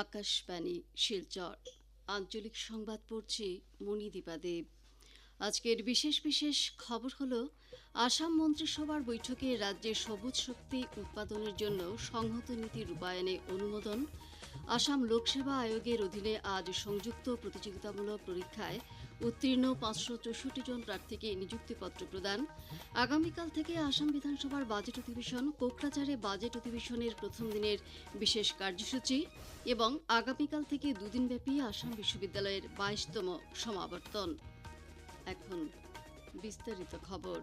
আকাশবাণী, শিলচর। আঞ্চলিক সংবাদ পড়ছি মণিদীপা দেব। আজকের বিশেষ বিশেষ খবর হল, আসাম মন্ত্রিসভার বৈঠকে রাজ্যের সবুজ শক্তি উৎপাদনের জন্য সংহত নীতি রূপায়ণে অনুমোদন। আসাম লোকসেবা আয়োগের অধীনে আজ সংযুক্ত প্রতিযোগিতামূলক পরীক্ষায় উত্তীর্ণ পাঁচশো চৌষট্টি জন প্রার্থীকে নিযুক্তিপত্র প্রদান। আগামীকাল থেকে আসাম বিধানসভার বাজেট অধিবেশন কোকরাঝারে বাজেট অধিবেশনের প্রথম দিনের বিশেষ কার্যসূচি এবং আগামীকাল থেকে দুদিনব্যাপী আসাম বিশ্ববিদ্যালয়ের বাইশতম সমাবর্তন। এখন বিস্তারিত খবর।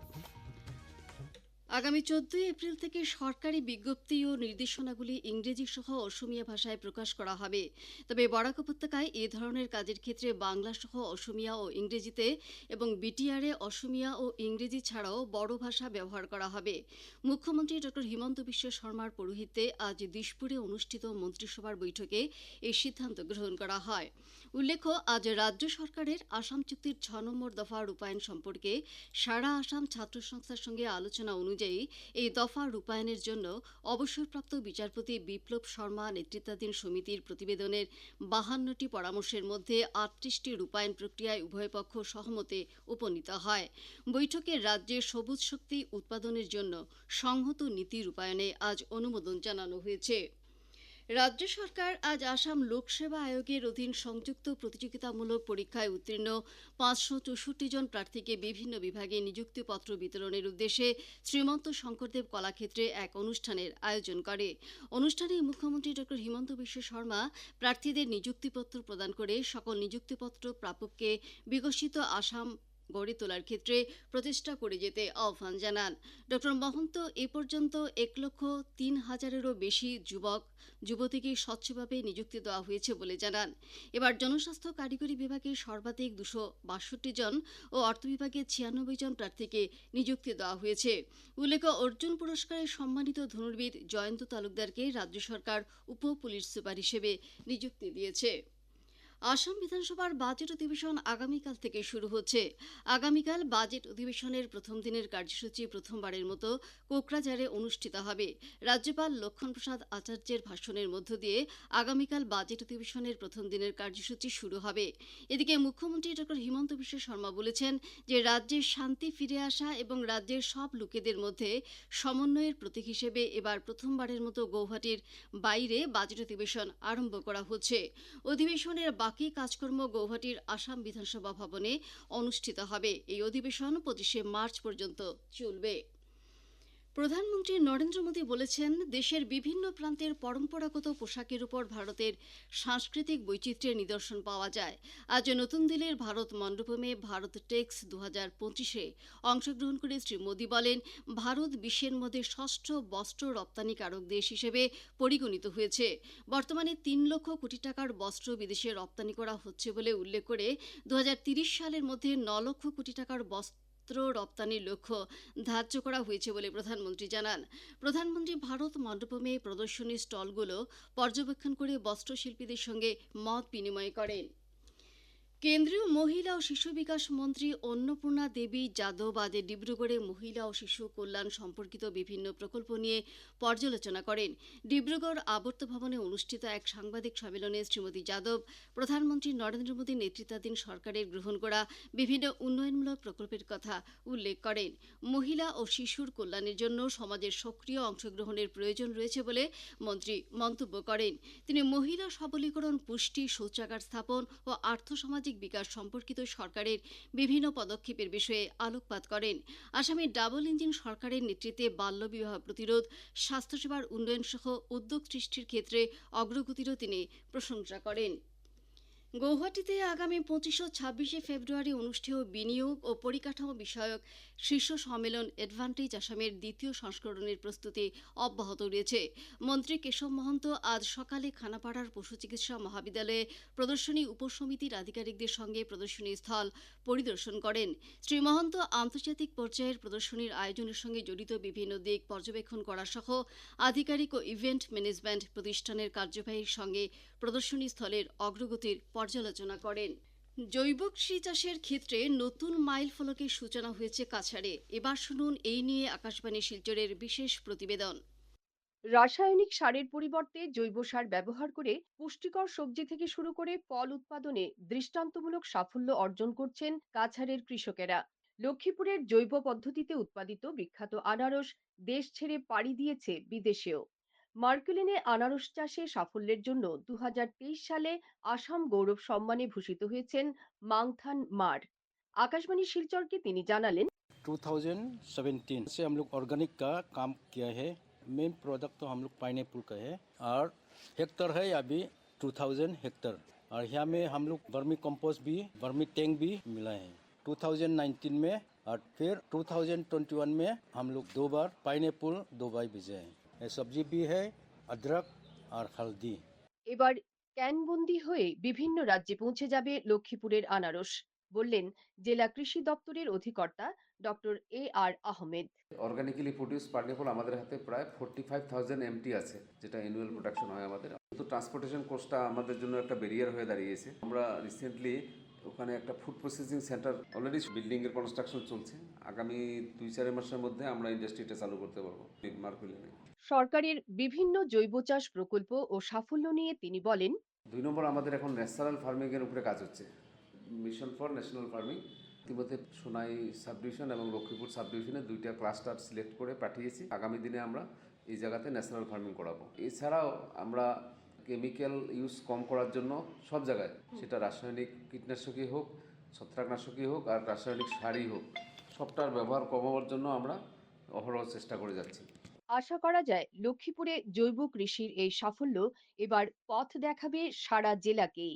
আগামী চোদ্দই এপ্রিল থেকে সরকারি বিজ্ঞপ্তি ও নির্দেশনাগুলি ইংরেজি সহ অসমিয়া ভাষায় প্রকাশ করা হবে। তবে বরাক উপত্যকায় এ ধরনের কাজের ক্ষেত্রে বাংলা সহ অসমিয়া ও ইংরেজিতে এবং বিটিআরে অসমিয়া ও ইংরেজি ছাড়াও বড় ভাষা ব্যবহার করা হবে। মুখ্যমন্ত্রী ড হিমন্ত বিশ্ব শর্মার পৌরোহিত্যে আজ দিশপুরে অনুষ্ঠিত মন্ত্রিসভার বৈঠকে এই সিদ্ধান্ত গ্রহণ করা হয়। উল্লেখ্য, আজ রাজ্য সরকারের আসাম চুক্তির ছ নম্বর দফা রূপায়ণ সম্পর্কে সারা আসাম ছাত্র সংস্থার সঙ্গে আলোচনা অনুযায়ী এই দফা রূপায়ণের জন্য অবসরপ্রাপ্ত বিচারপতি বিপ্লব শর্মা নেতৃত্বাধীন সমিতির প্রতিবেদনের বাহান্নটি পরামর্শের মধ্যে আটত্রিশটি রূপায়ণ প্রক্রিয়ায় উভয় পক্ষ সহমতে উপনীত হয়। বৈঠকে রাজ্যের সবুজ শক্তি উৎপাদনের জন্য সংহত নীতি রূপায়ণে আজ অনুমোদন জানানো হয়েছে। রাজ্য সরকার আজ আসাম লোকসেবা আয়োগের অধীন সংযুক্ত প্রতিযোগিতামূলক পরীক্ষায় উত্তীর্ণ পাঁচশো চৌষট্টি জন প্রার্থীকে বিভিন্ন বিভাগে নিযুক্তিপত্র বিতরণের উদ্দেশ্যে শ্রীমন্ত শঙ্করদেব কলাক্ষেত্রে এক অনুষ্ঠানের আয়োজন করে। অনুষ্ঠানে মুখ্যমন্ত্রী ড. হিমন্ত বিশ্ব শর্মা প্রার্থীদের নিযুক্তিপত্র প্রদান করে সকল নিযুক্তিপত্র প্রাপককে বিকশিত আসাম গড়ে তোলার ক্ষেত্রে প্রচেষ্টা করে যেতে আহ্বান জানান। ড. মহন্ত, এ পর্যন্ত এক লক্ষ তিন হাজারেরও বেশি যুবক, যুবতীকে স্বচ্ছভাবে নিযুক্তি দেওয়া হয়েছে বলে জানান। এবার জনস্বাস্থ্য কারিগরি বিভাগে সর্বাধিক দুশো বাষট্টি জন ও অর্থ বিভাগে ছিয়ানব্বই জন প্রার্থীকে নিযুক্তি দেওয়া হয়েছে। উল্লেখ্য, অর্জুন পুরস্কারে সম্মানিত ধনুর্বিদ জয়ন্ত তালুকদারকে রাজ্য সরকার উপ পুলিশ সুপার হিসেবে নিযুক্তি দিয়েছে। আসাম বিধানসভার বাজেট অধিবেশন আগামীকাল থেকে শুরু হচ্ছে। আগামীকাল বাজেট অধিবেশনের প্রথম দিনের কার্যসূচি প্রথমবারের মতো কোকরাঝারে অনুষ্ঠিত হবে। রাজ্যপাল লক্ষণ প্রসাদ আচার্যের ভাষণের মধ্য দিয়ে আগামীকাল বাজেট অধিবেশনের প্রথম দিনের কার্যসূচি শুরু হবে। এদিকে মুখ্যমন্ত্রী ড হিমন্ত বিশ্ব শর্মা বলেছেন যে, রাজ্যের শান্তি ফিরে আসা এবং রাজ্যের সব লোকেদের মধ্যে সমন্বয়ের প্রতীক হিসেবে এবার প্রথমবারের মতো গৌহাটির বাইরে বাজেট অধিবেশন আরম্ভ করা হচ্ছে। অধিবেশনের কাজকর্ম গৌহাটির আসাম বিধানসভা ভবনে অনুষ্ঠিত হবে। এই অধিবেশন পঁচিশে মার্চ পর্যন্ত চলবে। প্রধানমন্ত্রী নরেন্দ্র মোদী বলেছেন, দেশের বিভিন্ন প্রান্তের পরম্পরাগত পোশাকের উপর ভারতের সাংস্কৃতিক বৈচিত্র্যের নিদর্শন পাওয়া যায়। আজ নতুন দিল্লির ভারত মণ্ডপমে ভারত টেক্স দু হাজার পঁচিশে অংশগ্রহণ করে শ্রী মোদী বলেন, ভারত বিশ্বের মধ্যে ষষ্ঠ বস্ত্র রপ্তানিকারক দেশ হিসেবে পরিগণিত হয়েছে। বর্তমানে তিন লক্ষ কোটি টাকার বস্ত্র বিদেশে রপ্তানি করা হচ্ছে বলে উল্লেখ করে দু সালের মধ্যে ন লক্ষ কোটি টাকার বস্ত্র বস্ত্র রপ্তানির লক্ষ্য ধার্য করা হয়েছে বলে প্রধানমন্ত্রী জানান। প্রধানমন্ত্রী ভারত মণ্ডপমে প্রদর্শনী স্টলগুলো পর্যবেক্ষণ করে বস্ত্রশিল্পীদের সঙ্গে মত বিনিময় করেন। কেন্দ্রীয় মহিলা ও শিশু বিকাশ মন্ত্রী অন্নপূর্ণা দেবী যাদব আজ ডিব্রুগড়ে মহিলা ও শিশু কল্যাণ সম্পর্কিত বিভিন্ন প্রকল্প নিয়ে পর্যালোচনা করেন। ডিব্রুগড় আবর্ত ভবনে অনুষ্ঠিত এক সাংবাদিক সম্মেলনে শ্রীমতী যাদব, প্রধানমন্ত্রী নরেন্দ্র মোদীর নেতৃত্বাধীন সরকারের গ্রহণ করা বিভিন্ন উন্নয়নমূলক প্রকল্পের কথা উল্লেখ করেন। মহিলা ও শিশুর কল্যাণের জন্য সমাজের সক্রিয় অংশগ্রহণের প্রয়োজন রয়েছে বলে মন্ত্রী মন্তব্য করেন। তিনি মহিলা সবলীকরণ পুষ্টি, শৌচাগার স্থাপন ও আর্থসামাজিক সামাজিক বিকাশ সম্পর্কিত সরকারের বিভিন্ন পদক্ষেপের বিষয়ে আলোকপাত করেন। আসামে ডাবল ইঞ্জিন সরকারের নেতৃত্বে বাল্যবিবাহ প্রতিরোধ, স্বাস্থ্যসেবার উন্নয়ন সহ উদ্যোগ সৃষ্টির ক্ষেত্রে অগ্রগতিরও তিনি প্রশংসা করেন। গৌহাটিতে আগামী পঁচিশ ও ছাব্বিশে ফেব্রুয়ারি অনুষ্ঠেয় বিনিয়োগ ও পরিকাঠামো বিষয়ক শীর্ষ সম্মেলন অ্যাডভান্টেজ আসামের দ্বিতীয় সংস্করণের প্রস্তুতি অব্যাহত রয়েছে। মন্ত্রী কেশব মহন্ত আজ সকালে খানাপাড়ার পশু চিকিৎসা মহাবিদ্যালয়ে প্রদর্শনী উপসমিতির আধিকারিকদের সঙ্গে প্রদর্শনী স্থল পরিদর্শন করেন। শ্রী মহন্ত আন্তর্জাতিক পর্যায়ের প্রদর্শনীর আয়োজনের সঙ্গে জড়িত বিভিন্ন দিক পর্যবেক্ষণ করা সহ আধিকারিক ও ইভেন্ট ম্যানেজমেন্ট প্রতিষ্ঠানের কার্যবাহীর সঙ্গে প্রদর্শনী স্থলের অগ্রগতির পর্যালোচনা করেন। জৈব কৃষি চাষের ক্ষেত্রে নতুন মাইল ফলকের সূচনা হয়েছে কাছাড়ে। এবার শুনুন এই নিয়ে আকাশবাণী শিলচরের বিশেষ প্রতিবেদন। রাসায়নিক সারের পরিবর্তে জৈব সার ব্যবহার করে পুষ্টিকর সবজি থেকে শুরু করে ফল উৎপাদনে দৃষ্টান্তমূলক সাফল্য অর্জন করছেন কাছাড়ের কৃষকেরা। লক্ষ্মীপুরের জৈব পদ্ধতিতে উৎপাদিত বিখ্যাত আনারস দেশ ছেড়ে পাড়ি দিয়েছে বিদেশেও। মার্কেলিনে আনারস চাষে সাফল্যের জন্য দু সালে আসাম গৌরব সম্মানে ভূষিত হয়েছেন মাংথান মার আকাশবাণী শিলচরকে তিনি জানালেন 2017 से हम लोग ऑर्गेनिक का काम किया है मेन प्रोडक्ट तो हम लोग पाइनएप्पल का है और हेक्टर है अभी 2000 हेक्टर और यहाँ में हम लोग वर्मी कंपोस्ट भी वर्मी टैंक भी मिला है 2019 में और फिर 2021 में हम लोग दो बार पाइनएप्पल दो बार भेजे हैं ये सब्जी भी है अदरक और हल्दी এবার ক্যানবন্দি হয়ে বিভিন্ন রাজ্যে পৌঁছে যাবে লক্ষ্মীপুরের আনারস বললেন জেলা কৃষি দপ্তরের অধিকর্তা doctor A R Ahmed organically produce পার্নিফল আমাদের হাতে প্রায় ফোর্টি ফাইভ থাউজেন্ড এমটি আছে যেটা অ্যানুয়াল প্রোডাকশন হয় আমাদের কিন্তু ট্রান্সপোর্টেশন কোস্টটা আমাদের জন্য একটা ব্যারিয়ার হয়ে দাঁড়িয়েছে আমরা রিসেন্টলি ওখানে একটা ফুড প্রসেসিং সেন্টার অলরেডি বিল্ডিংয়ের কনস্ট্রাকশন চলছে। আগামী দুই চার মাসের মধ্যে আমরা ইন্ডাস্ট্রিটা চালু করতে পারব। মার্কুলিনে সরকারের বিভিন্ন জৈব চাষ প্রকল্প ও সাফল্য নিয়ে তিনি বলেন দুই নম্বর আমাদের এখন ন্যাচারাল ফার্মিংয়ের উপরে কাজ হচ্ছে। মিশন ফর ন্যাশনাল ফার্মিং ইতিমধ্যে সোনাই সাবডিভিশন এবং লক্ষ্মীপুর সাবডিভিশনে দুইটা ক্লাস্টার সিলেক্ট করে পাঠিয়েছি। আগামী দিনে আমরা এই জায়গাতে ন্যাশনাল ফার্মিং করাবো। এছাড়াও আমরা কেমিক্যাল ইউজ কম করার জন্য সব জায়গায়। সেটা রাসায়নিক কীটনাশকই হোক, ছত্রাকনাশকই হোক আর রাসায়নিক সারই হোক, সবটার ব্যবহার কমাবার জন্য আমরা অহরহ চেষ্টা করে যাচ্ছি। আশা করা যায় লক্ষ্মীপুরে জৈব কৃষির এই সাফল্য এবার পথ দেখাবে সারা জেলাকেই।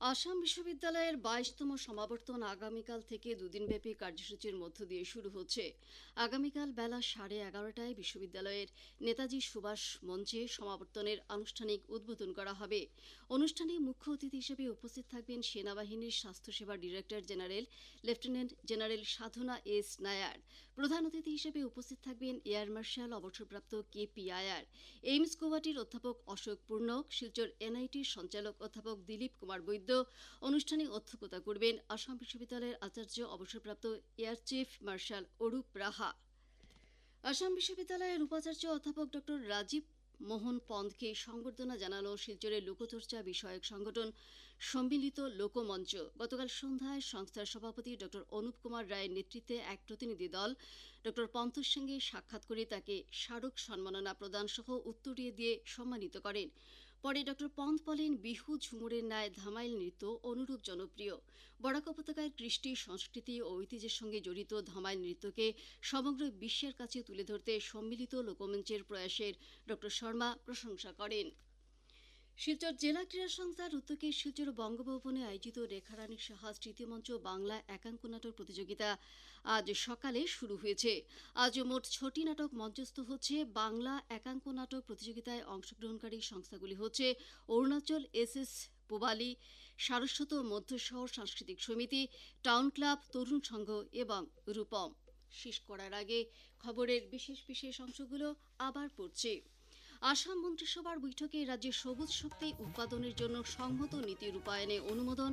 আসাম বিশ্ববিদ্যালয়ের বাইশতম সমাবর্তন আগামীকাল থেকে দুদিনব্যাপী কার্যসূচির মধ্য দিয়ে শুরু হচ্ছে। আগামীকাল বেলা সাড়ে এগারোটায় বিশ্ববিদ্যালয়ের নেতাজি সুভাষ মঞ্চে সমাবর্তনের আনুষ্ঠানিক উদ্বোধন করা হবে। অনুষ্ঠানে মুখ্য অতিথি হিসেবে উপস্থিত থাকবেন সেনাবাহিনীর স্বাস্থ্যসেবা director general, lieutenant general Sadhana S Nair. প্রধান অতিথি হিসেবে উপস্থিত থাকবেন এয়ার মার্শাল অবসরপ্রাপ্ত কে পি আয়ার। এইমস গৌহাটির অধ্যাপক অশোক পূর্ণক, শিলচর এনআইটির সঞ্চালক অধ্যাপক দিলীপ কুমার বৈদ্য অনুষ্ঠানে অধ্যক্ষতা করবেন আসাম বিশ্ববিদ্যালয়ের আচার্য অবসরপ্রাপ্ত air chief marshal Arup Raha. Assam বিশ্ববিদ্যালয়ের উপাচার্য অধ্যাপক ডক্টর রাজীব মোহন পন্থকে সংবর্ধনা জানানো শিলচরের লোকচর্চা বিষয়ক সংগঠন সম্মিলিত লোকমঞ্চ। গতকাল সন্ধ্যায় সংস্থার সভাপতি ডক্টর অনুপ কুমার রায়ের নেতৃত্বে এক প্রতিনিধি দল ডক্টর পন্থর সঙ্গে সাক্ষাৎ করে তাকে স্মারক সম্মাননা প্রদান সহ উত্তরীয় দিয়ে সম্মানিত করেন। পরে ডক্টর পন্থ বলেন, বিহু, ঝুমুরের ন্যায় ধামাইল নৃত্য অনুরূপ জনপ্রিয়। বরাক উপত্যকার কৃষ্টি, সংস্কৃতি ও ঐতিহ্যের সঙ্গে জড়িত ধামাইল নৃত্যকে সমগ্র বিশ্বের কাছে তুলে ধরতে সম্মিলিত লোকমঞ্চের প্রয়াসের ডক্টর শর্মা প্রশংসা করেন। শিলচর জেলা ক্রীড়া সংস্থার উদ্যোগে শিলচর বঙ্গভবনে আয়োজিত রেখারানী সাহা তৃতীয় মঞ্চ বাংলা একাঙ্ক নাটক প্রতিযোগিতা আজ সকালে শুরু হয়েছে। আজ মোট ছটি নাটক মঞ্চস্থ হচ্ছে। বাংলা একাঙ্ক নাটক প্রতিযোগিতায় অংশগ্রহণকারী সংস্থাগুলি হচ্ছে অরুণাচল, এস এস পোবালি, সারস্বত মধ্য শহর সাংস্কৃতিক সমিতি, টাউন ক্লাব, তরুণ সংঘ এবং রূপম। শেষ করার আগে খবরের বিশেষ বিশেষ অংশগুলো আবার পড়ছে। আসাম মন্ত্রিসভার বৈঠকে রাজ্যে সবুজ শক্তি উৎপাদনের জন্য সংহত নীতি রূপায়নে অনুমোদন।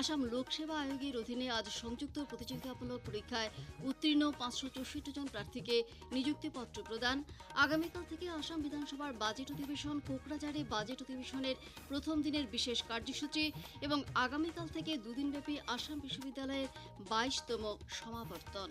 আসাম লোকসেবা আয়োগের অধীনে আজ সংযুক্ত প্রতিযোগিতামূলক পরীক্ষায় উত্তীর্ণ পাঁচশো চৌষট্টি জন প্রার্থীকে নিযুক্তিপত্র প্রদান। আগামীকাল থেকে আসাম বিধানসভার বাজেট অধিবেশন, কোকরাঝাড়ে বাজেট অধিবেশনের প্রথম দিনের বিশেষ কার্যসূচি এবং আগামীকাল থেকে দুদিনব্যাপী আসাম বিশ্ববিদ্যালয়ের বাইশতম সমাবর্তন।